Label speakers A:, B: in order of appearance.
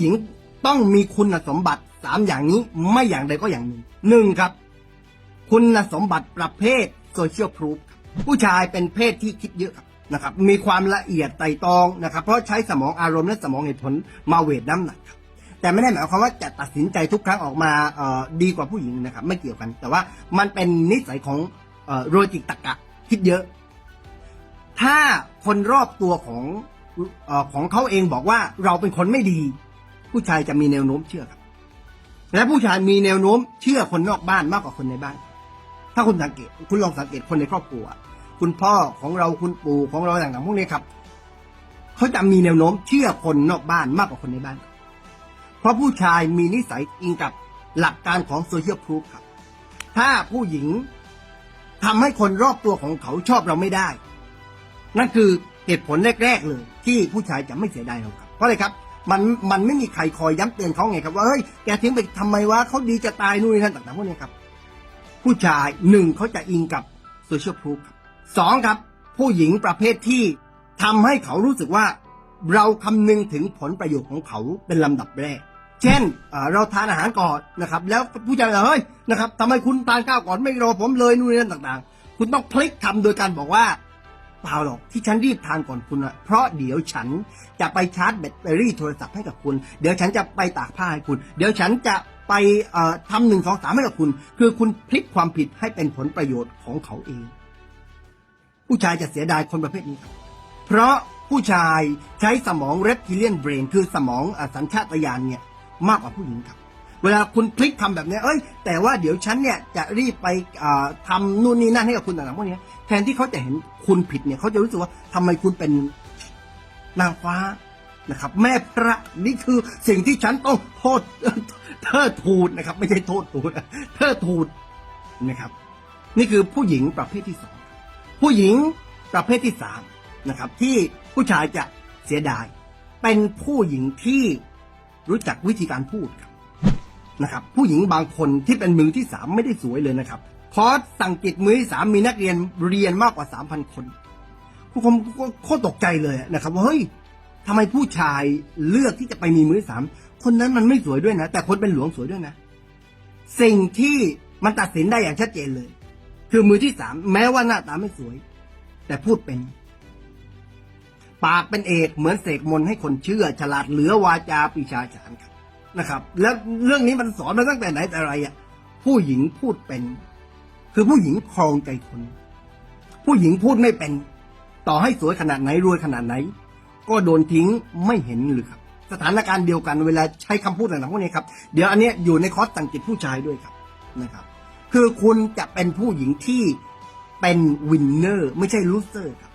A: หญิงต้องมีคุณสมบัติสามอย่างนี้ไม่อย่างใดก็อย่างหนึ่งหนึ่งครับ คุณสมบัติประเภทโซเชียลพรูฟผู้ชายเป็นเพศที่คิดเยอะนะครับ มีความละเอียดไต่ตองนะครับ เพราะใช้สมองอารมณ์และสมองเหตุผลมาเวทน้ำหนักครับแต่ไม่ได้หมายความว่าจะตัดสินใจทุกครั้งออกมาดีกว่าผู้หญิงนะครับ ไม่เกี่ยวกัน แต่ว่ามันเป็นนิสัยของโรจิกตะกะคิดเยอะ ถ้าคนรอบตัวของอของเขาเองบอกว่าเราเป็นคนไม่ดี ผู้ชายจะมีแนวโน้มเชื่อครับ และผู้ชายมีแนวโน้มเชื่อคนนอกบ้านมากกว่าคนในบ้าน ถ้าคุณสังเกต คุณลองสังเกตคนในครอบครัว คุณพ่อของเราคุณปู่ของเราต่างๆพวกนี้ครับเขาจะมีแนวโน้มเชื่อคนนอกบ้านมากกว่าคนในบ้าน เพราะผู้ชายมีนิสัยอิงกับหลักการของโซเชียลพรูฟครับ ถ้าผู้หญิงทำให้คนรอบตัวของเขาชอบเราไม่ได้ นั่นคือเหตุผลแรก ๆ เลย ที่ผู้ชายจะไม่เสียดายเราครับ เพราะอะไรครับ มันมันไม่มีใครคอยย้ำเตือนเขาไงครับว่าเฮ้ยแกทิ้งไปทำไมวะเขาดีจะตายนู่นนี่นั่นต่างๆพวกนี้ครับ ผู้ชายหนึ่งเขาจะอิงกับโซเชียลพรูฟสองครับ ผู้หญิงประเภทที่ทำให้เขารู้สึกว่า เราคำนึงถึงผลประโยชน์ของเขาเป็นลำดับแรก เช่นเราทานอาหารก่อนนะครับ แล้วผู้ชายบอเฮ้ยนะครับทำไมคุณทานข้าวก่อนไม่รอผมเลยนู่นนี่นั่นต่าง ๆ คุณต้องพลิกคำโดยการบอกว่า เปล่าหรอกที่ฉันรีบทานก่อนคุณอะเพราะเดี๋ยวฉันจะไปชาร์จแบตเตอรี่โทรศัพท์ให้กับคุณ เดี๋ยวฉันจะไปตากผ้าให้คุณ เดี๋ยวฉันจะไปทำหนึ่งสองสามให้กับคุณ คือคุณพลิกความผิดให้เป็นผลประโยชน์ของเขาเอง ผู้ชายจะเสียดายคนประเภทนี้ เพราะผู้ชายใช้สมอง reptilian brain คือสมองอสัญชาตญาณเนี่ยมากกว่าผู้หญิงครับ เวลาคุณพลิกทำแบบนี้เอ้ยแต่ว่าเดี๋ยวฉันเนี่ยจะรีบไปอ่าทำนู่นนี่นั่นให้กับคุณต่างๆพวกนี้แทนที่เขาจะเห็นคุณผิดเนี่ยเขาจะรู้สึกว่าทำไมคุณเป็นนางฟ้านะครับ แม่พระนี่คือสิ่งที่ฉันต้องโทษเทิดทูนนะครับ ไม่ใช่โทษทูนเทิดทูนนะครับ นี่คือผู้หญิงประเภทที่สองผู้หญิงประเภทที่สามนะครับ ที่ผู้ชายจะเสียดาย เป็นผู้หญิงที่รู้จักวิธีการพูดครับ นะครับผู้หญิงบางคนที่เป็นมือที่สามไม่ได้สวยเลยนะครับคอร์สสั่งจิตมือที่สามมีนักเรียนเรียนมากกว่าสามพันคนผู้ผมโคตรตกใจเลยนะครับว่าเฮ้ยทำไมผู้ชายเลือกที่จะไปมีมือที่สามคนนั้นมันไม่สวยด้วยนะ แต่คนเป็นหลวงสวยด้วยนะ สิ่งที่มันตัดสินได้อย่างชัดเจนเลย คือมือที่สามแม้ว่าหน้าตาไม่สวย แต่พูดเป็น ปากเป็นเอกเหมือนเสกมนให้คนเชื่อ ฉลาดเหลือวาจาปีชาฉานครับ นะครับ แล้วเรื่องนี้มันสอนมาตั้งแต่ไหนแต่ไรอะ ผู้หญิงพูดเป็น คือผู้หญิงครองใจคน ผู้หญิงพูดไม่เป็น ต่อให้สวยขนาดไหนรวยขนาดไหน ก็โดนทิ้งไม่เห็นหรือครับ สถานการณ์เดียวกันเวลาใช้คำพูดต่างๆพวกนี้ครับ เดี๋ยวอันนี้อยู่ในคอร์สสังเกตผู้ชายด้วยครับนะครับ คือคุณจะเป็นผู้หญิงที่เป็นวินเนอร์ไม่ใช่ลูเซอร์ครับ